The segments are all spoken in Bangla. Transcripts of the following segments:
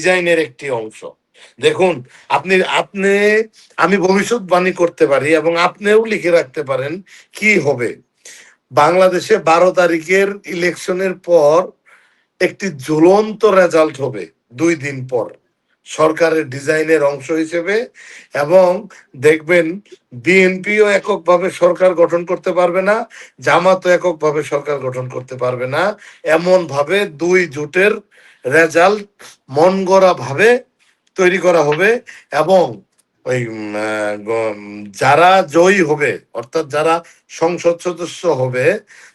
ডিজাইনের একটি অংশ। দেখুন, আপনি আপনি, আমি ভবিষ্যৎবাণী করতে পারি এবং আপনিও লিখে রাখতে পারেন কি হবে। বাংলাদেশে বারো তারিখের ইলেকশনের পর একটি ঝুলন্ত রেজাল্ট হবে দুই দিন পর। সরকারের ডিজাইনের অংশ হিসেবে এবং দেখবেন, বিএনপিও এককভাবে সরকার গঠন করতে পারবে না, জামাতও এককভাবে সরকার গঠন করতে পারবে না। এমন ভাবে দুই জোটের রেজাল্ট মন গড়া ভাবে তৈরি করা হবে এবং ওই যারা জয়ী হবে, অর্থাৎ যারা সংসদ সদস্য হবে,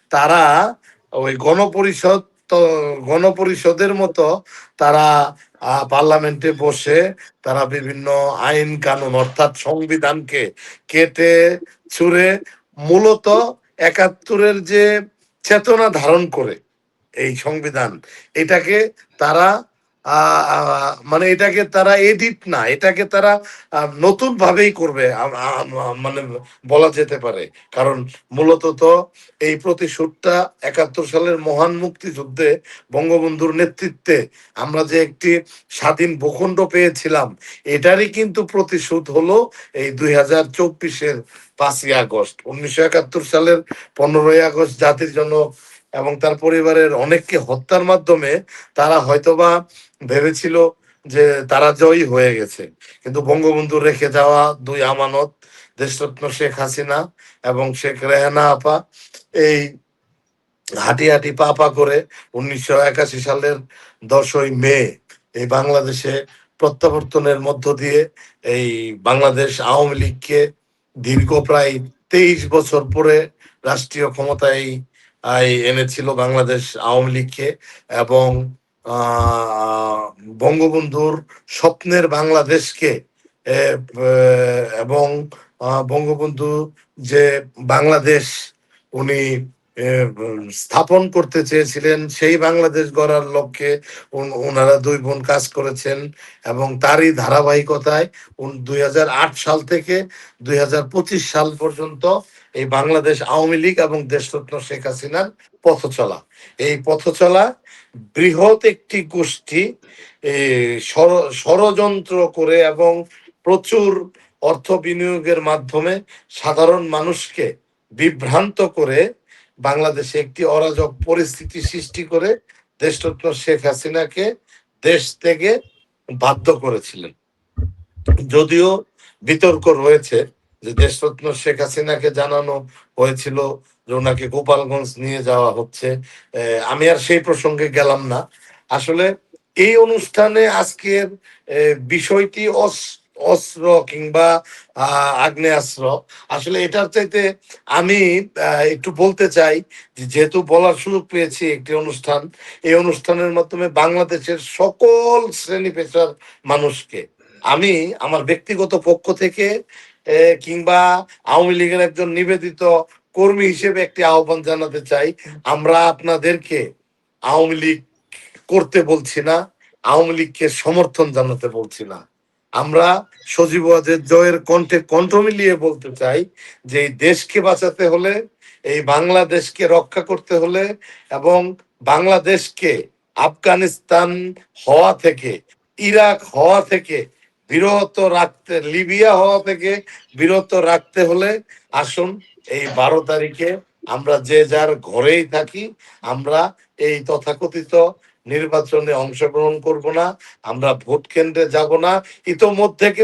তারা ওই গণপরিষদ, তো গণপরিষদের মতো তারা পার্লামেন্টে বসে তারা বিভিন্ন আইন কানুন অর্থাৎ সংবিধানকে কেটে ছুঁড়ে মূলত একাত্তরের যে চেতনা ধারণ করে এই সংবিধান। এটাকে তারা মানে এটাকে তারা এডিট না, এটাকে তারা নতুন ভাবেই করবে মানে বলা যেতে পারে। কারণ মূলত তো এই প্রতিশোধটা একাত্তর সালের মহান মুক্তিযুদ্ধে বঙ্গবন্ধুর নেতৃত্বে আমরা যে একটি স্বাধীন ভূখণ্ড পেয়েছিলাম, এটারই কিন্তু প্রতিশোধ হলো এই দুই হাজার চব্বিশের পাঁচই আগস্ট। উনিশশো একাত্তর সালের পনেরোই আগস্ট জাতির জন্য এবং তার পরিবারের অনেককে হত্যার মাধ্যমে তারা হয়তোবা ভেবেছিল যে তারা জয়ী হয়ে গেছে। কিন্তু বঙ্গবন্ধু রেখে যাওয়া দুই আমানত, দেশরত্ন শেখ হাসিনা এবং শেখ রেহানা আপা, এই হাঁটি হাঁটি পা পা করে উনিশশো একাশি সালের দশই মে এই বাংলাদেশে প্রত্যাবর্তনের মধ্য দিয়ে এই বাংলাদেশ আওয়ামী লীগকে দীর্ঘ প্রায় তেইশ বছর পরে রাষ্ট্রীয় ক্ষমতায় এনেছিল বাংলাদেশ আওয়ামী লীগকে এবং বঙ্গবন্ধুর স্বপ্নের বাংলাদেশকে এবং বঙ্গবন্ধু যে বাংলাদেশ উনি স্থাপন করতে চেয়েছিলেন, সেই বাংলাদেশ গড়ার লক্ষ্যে ওনারা দুই বোন কাজ করেছেন এবং তারই ধারাবাহিকতায় দুই হাজার আট সাল থেকে দুই হাজার পঁচিশ সাল পর্যন্ত এই বাংলাদেশ আওয়ামী লীগ এবং দেশরত্ন শেখ হাসিনার পথ চলা এই পথ চলা বৃহৎ একটি গোষ্ঠী ষড়যন্ত্র করে এবং প্রচুর অর্থ বিনিয়োগের মাধ্যমে সাধারণ মানুষকে বিভ্রান্ত করে বাংলাদেশে একটি অরাজক পরিস্থিতি সৃষ্টি করে দেশরত্ন শেখ হাসিনাকে দেশ থেকে বাধ্য করেছিলেন। যদিও বিতর্ক রয়েছে যে দেশরত্ন শেখ হাসিনাকে জানানো হয়েছিল যে ওনাকে গোপালগঞ্জ নিয়ে যাওয়া হচ্ছে। আমি আর সেই প্রসঙ্গে গেলাম না। আসলে এই অনুষ্ঠানে আজকের বিষয়টি অস্ত্র কিংবা আগ্নেয়াস্ত্র। আসলে এটার চাইতে আমি একটু বলতে চাই যেহেতু বলার সুযোগ পেয়েছি একটি অনুষ্ঠান, এই অনুষ্ঠানের মাধ্যমে বাংলাদেশের সকল শ্রেণি পেশার মানুষকে, আমি আমার ব্যক্তিগত পক্ষ থেকে কিংবা আওয়ামী লীগের একজন নিবেদিত কর্মী হিসেবে একটি আহ্বান জানাতে চাই। আমরা আপনাদেরকে আওয়ামী লীগ করতে বলছি না, আওয়ামী লীগকে সমর্থন জানাতে বলছি না। আমরা সজীব জয়ের কণ্ঠে কণ্ঠ মিলিয়ে বলতে চাই যে এই দেশকে বাঁচাতে হলে, এই বাংলাদেশকে রক্ষা করতে হলে এবং বাংলাদেশকে আফগানিস্তান হওয়া থেকে, ইরাক হওয়া থেকে, বিরত রাখতে, লিবিয়া হওয়া থেকে বিরত রাখতে হলে আসুন এই বারো তারিখে আমরা যে যার ঘরেই থাকি, আমরা এই তথাকথিত নির্বাচনে অংশগ্রহণ করব না, আমরা ভোট কেন্দ্রে যাব না। ইতোমধ্যে